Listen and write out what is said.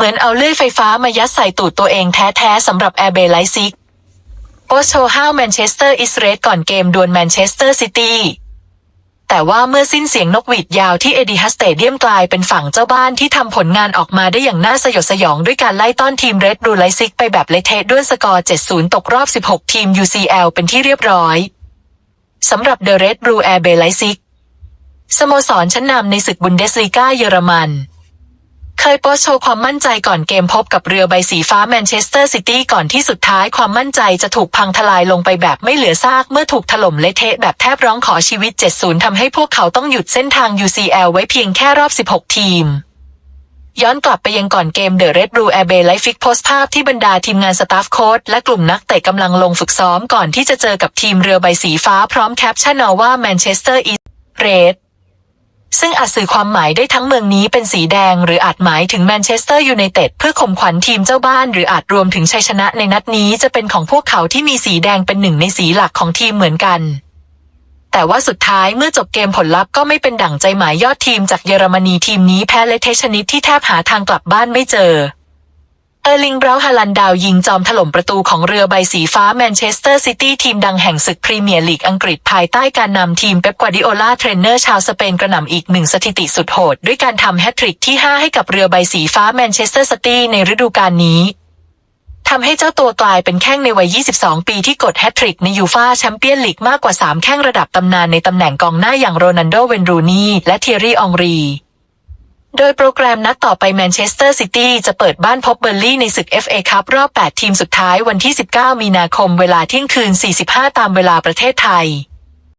เหมือนเอาเลื่อยไฟฟ้ามายัดใส่ตูดตัวเองแท้ๆสำหรับแอร์เบไลซิกโอโชห้าวแมนเชสเตอร์อิสเรสก่อนเกมดวลแมนเชสเตอร์ซิตี้แต่ว่าเมื่อสิ้นเสียงนกหวีดยาวที่เอดิฮัสเตเดียมกลายเป็นฝั่งเจ้าบ้านที่ทำผลงานออกมาได้อย่างน่าสยดสยองด้วยการไล่ต้อนทีมเรดบลูไลซิกไปแบบเละเทะด้วยสกอร์ 7-0 ตกรอบ 16 ทีม UCL เป็นที่เรียบร้อยสำหรับเดอะเรดบลูแอร์เบไลซิกสโมสรชั้นนำในศึกบุนเดสลีกาเยอรมัน เคยโพสต์โชว์ความมั่นใจก่อนเกมพบกับเรือใบสีฟ้าแมนเชสเตอร์ซิตี้ก่อนที่สุดท้ายความมั่นใจจะถูกพังทลายลงไปแบบไม่เหลือซากเมื่อถูกถล่มเละเทะแบบแทบร้องขอชีวิต 70 ทำให้พวกเขาต้องหยุดเส้นทาง UCL ไว้เพียงแค่รอบ 16 ทีมย้อนกลับไปยังก่อนเกมเดอะเรดบลูแอร์เบย์ไลฟิกโพสภาพที่บรรดาทีมงานสตาฟโค้ชและกลุ่มนักเตะกำลังลงฝึกซ้อมก่อนที่จะเจอกับทีมเรือใบสีฟ้าพร้อมแคปชั่นเอาว่าแมนเชสเตอร์อีสเรด ซึ่งอาจสื่อความหมายได้ทั้งเมืองนี้เป็นสีแดง หรืออาจหมายถึงแมนเชสเตอร์ยูไนเต็ดเพื่อข่มขวัญทีมเจ้าบ้าน หรืออาจรวมถึงชัยชนะในนัดนี้จะเป็นของพวกเขาที่มีสีแดงเป็นหนึ่งในสีหลักของทีมเหมือนกัน แต่ว่าสุดท้ายเมื่อจบเกมผลลัพธ์ก็ไม่เป็นดั่งใจหมายยอดทีมจากเยอรมนีทีมนี้แพ้เละเทะชนิดที่แทบหาทางกลับบ้านไม่เจอ เออร์ลิงเบราฮาลันดาวยิงจอมถล่มประตูของเรือใบสีฟ้าแมนเชสเตอร์ซิตี้ทีมดังแห่งศึกพรีเมียร์ลีกอังกฤษภายใต้การนำทีมเป๊ปกวาดิโอลาเทรนเนอร์ชาวสเปนกระหน่ำอีกหนึ่งสถิติสุดโหด ด้วยการทำแฮตทริกที่ 5 ให้กับเรือใบสีฟ้าแมนเชสเตอร์ซิตี้ในฤดูกาลนี้ทำให้เจ้าตัวกลายเป็นแข้งในวัย 22 ปีที่กดแฮตทริกในยูฟาแชมเปี้ยนลีกมากกว่า 3 แข้งระดับตำนานในตำแหน่งกองหน้าอย่างโรนัลโด เวนรูนีและเทียรี่ อองรี โดยโปรแกรมนัดต่อไปแมนเชสเตอร์ซิตี้จะเปิดบ้านพบเบอร์ลี่ในศึก FA คัพรอบ 8 ทีมสุดท้ายวันที่ 19 มีนาคมเวลาเที่ยงคืน 45 ตามเวลาประเทศไทย